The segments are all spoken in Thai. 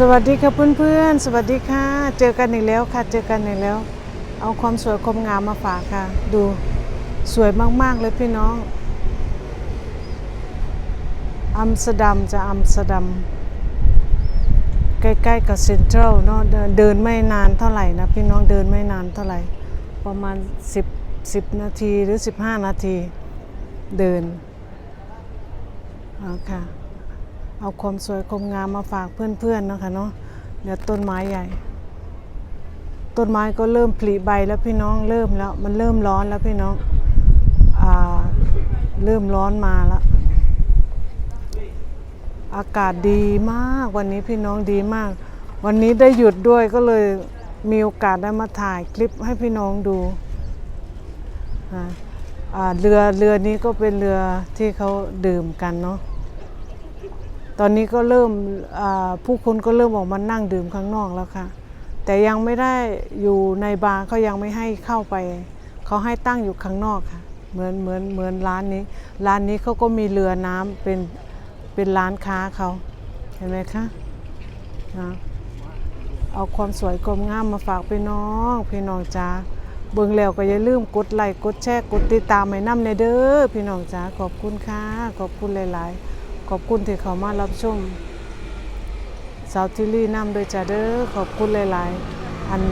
สวัสดีค่ะเพื่อนๆ สวัสดีค่ะ เจอกันอีกแล้วค่ะ เจอกันอีกแล้ว เอาความสวยความงามมาฝากค่ะ ดูสวยมากๆเลยพี่น้อง อัมสเตอร์ดัมจะอัมสเตอร์ดัม ใกล้ๆกับเซ็นทรัลเนาะเดินไม่นานเท่าไหร่นะพี่น้องเดินไม่นานเท่าไหร่ ประมาณ 10 10 นาทีหรือ 15 นาทีเดินเอาค่ะ เอาความสวยความงามมาฝากเพื่อนๆเนาะคะเนาะเดี๋ยวต้นไม้ใหญ่ ต้นไม้ก็เริ่มผลิใบแล้วพี่น้องเริ่มแล้ว มันเริ่มร้อนแล้วพี่น้องอ่าเริ่มร้อนมาแล้วอากาศดีมากวันนี้พี่น้องดีมาก วันนี้ได้หยุดด้วยก็เลยมีโอกาสได้มาถ่ายคลิปให้พี่น้องดูเรือเรือนี้ก็เป็นเรือที่เขาดื่มกันเนาะ ตอนนี้ก็เริ่มผู้คนก็เริ่มออกมานั่งดื่มข้างนอกแล้วค่ะ แต่ยังไม่ได้อยู่ในบาร์เขายังไม่ให้เข้าไป เขาให้ตั้งอยู่ข้างนอกค่ะ เหมือนเหมือนเหมือนร้านนี้ ร้านนี้เขาก็มีเรือน้ำเป็นเป็นร้านค้าเขาเห็นไหมคะนะเอาความสวยความงามมาฝากพี่น้องพี่น้องจ้าเบิ่งแล้วก็อย่าลืมกดไลค์กดแชร์กดติดตามให้น้ำในเด้อพี่น้องจ้าขอบคุณค่ะขอบคุณหลาย ๆ ขอบคุณที่เขามารับชมสาวทิลี่น้ำโดยจ้าเด้อขอบคุณหลายๆ อัน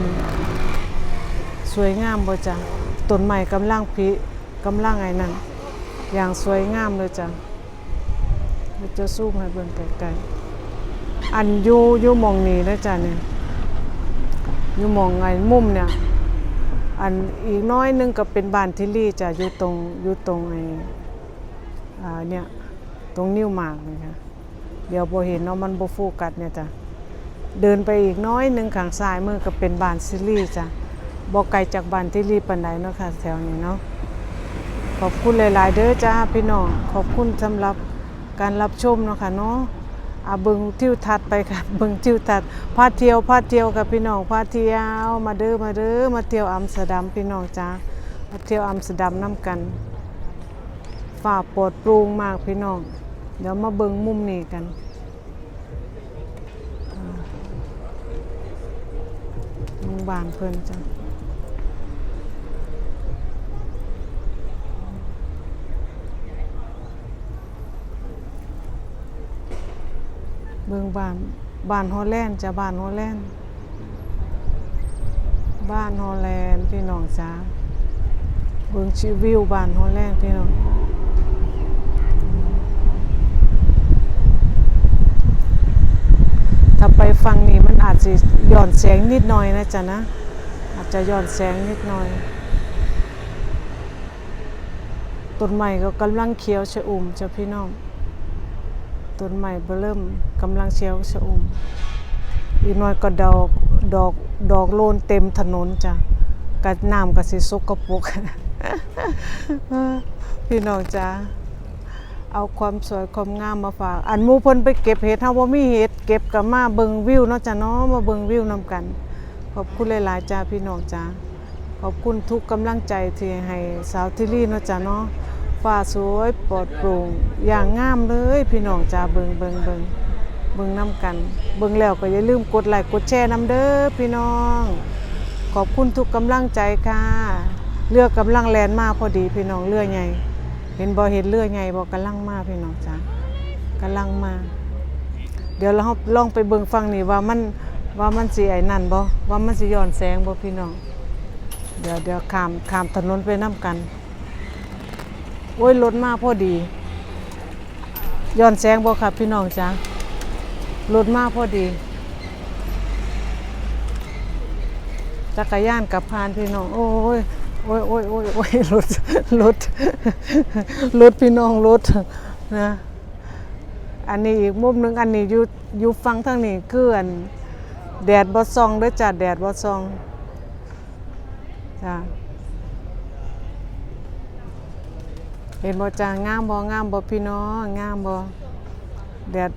สวยงามบ่จ้ะต้นใหม่กำลังพิกำลังไอ้นั่นอย่างสวยงามเลยจ้ะเดี๋ยวจะซูมให้เบิ่งไกลๆอันยูยูมองนี้นะจ้ะเนี่ยยูมองไงมุมเนี่ยอันอีกน้อยนึงก็เป็นบ้านทิลี่จ้ะอยู่ตรงอยู่ตรงไอ้อ่าเนี่ย ตรงนิ้วหมากนี่ค่ะเดี๋ยวพอเห็นเนาะมันโบโฟกัสเนี่ยจ้ะเดินไปอีกน้อยหนึ่งขางซ้ายมือก็เป็นบานซิลี่จ้ะบ่ไกลจากบานที่รีปันไดเนาะค่ะแถวนี้เนาะขอบคุณหลาย ๆ เด้อจ้าพี่น้องขอบคุณสำหรับการรับชมเนาะค่ะเนาะอาเบิงทิวทัศน์ไปค่ะเบิงทิวทัศน์พาเที่ยวพาเที่ยวกับพี่น้องพาเที่ยวมาเด้อมาเด้อมาเที่ยวอัมสเตอร์ดัมพี่น้องจ้ามาเที่ยวอัมสเตอร์ดัมน้ำกันฝ่าโปรดปรุงมากพี่น้อง เดี๋ยวมาเบิงมุมนี้กันอ่ามุมบานเพิ่นจ้ะเบิงบานบ้านฮอลแลนด์จ้ะบ้านฮอลแลนด์บ้านฮอลแลนด์พี่น้องจ้าเบิงชีวิวบ้านฮอลแลนด์พี่น้อง ถ้าไปฟังนี่มันอาจจะหย่อนแสงนิดหน่อยนะจ๊ะนะ อาจจะหย่อนแสงนิดหน่อย ต้นใหม่ก็กำลังเขียวชะอุ่มจ้ะพี่น้อง ต้นใหม่เริ่มกำลังเขียวชะอุ่ม อีกหน่อยก็ดอกดอกดอกโลนเต็มถนนจ้ะกัน้ำกับสิสกปรกพี่น้องจ้า เอาความสวยความงามมาฝาก อันมูเพิ่นไปเก็บเห็ดเฮาบ่มีเห็ดเก็บก็มาเบิ่งวิวเนาะจ้ะเนาะมาเบิ่งวิวนํกัน ขอบคุณหลายๆจ้าพี่น้องจ้าขอบคุณทุกกำลังใจที่ให้สาวทิลี่เนาะจ้ะเนาะฟ้าสวยปลอดโปร่งอย่างงามเลยพี่น้องจ้าเบิ่งเบิ่งเบิ่งเบิ่งนํกัน เบิ่งแล้วก็อย่าลืมกดไลค์กดแชร์นํเด้อพี่น้อง ขอบคุณทุกกำลังใจค่ะเรือกกำลังแลนมาพอดีพี่น้องเรือใหญ่ เห็นบ่เห็นเรือใหญ่บ่กำลังมาพี่น้องจ้ากำลังมา เดี๋ยวเราลองไปเบิ่งฟังนี่ว่ามันว่ามันสิไอ้นั่นบ่ว่ามันสิย้อนแสงบ่พี่น้อง เดี๋ยวเดี๋ยวขามขามถนนไปนํกัน โอ้ยรถมาพอดีย้อนแสงบ่ครับพี่น้องจ้ารถมาพอดีจักรยานกับพานพี่น้อง โอ้ย โอ้ยโอ้ยโอ้ยโอ้ยรถรถรถพี่น้องรถนะอันนี้อีกมุมหนึงอันนี้อยู่อยู่ฟังทางนี้คืออันแดดบ่ส่องด้อจ้ะแดดบ่ส่องจ้ะเห็นบ่จ้างามบ่งามบ่พี่น้องงามบ่แดด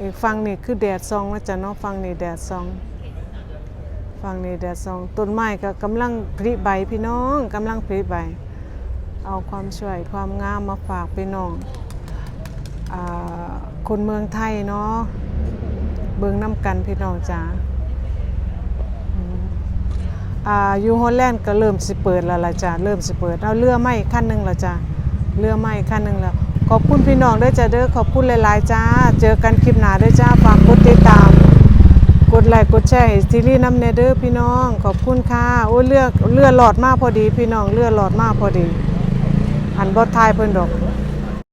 อีกฟังนี่คือแดดส่องนะจ้ะเนาะฟังนี่แดดส่อง ฟังนี่แดดส่องต้นไม้ก็กำลังผลิใบพี่น้องกำลังผลิใบ เอาความสวยความงามมาฝากพี่น้องอคนเมืองไทยเนาะเบิ่งน้ำกันพี่น้องจ้าอ่าอยู่ฮอลแลนด์ก็เริ่มสิเปิดแล้วละจ้าเริ่มสิเปิดเอาเรือไม้ขั้นหนึ่งแล้วจ้าเรือไม้ขั้นหนึ่งแล้วขอบคุณพี่น้องด้อจ้าเด้อขอบคุณหลายๆจ้า เจอกันคลิปหน้าด้อจ้าฝากกดติดตาม ไลค์กดแชร์ให้ซีรีส์น้ำเนเด้อพี่น้องขอบคุณค่ะโอ้เลือกเลือหลอดมากพอดี พี่น้องเลือหลอดมากพอดี อันบอทายเพิ่นดอก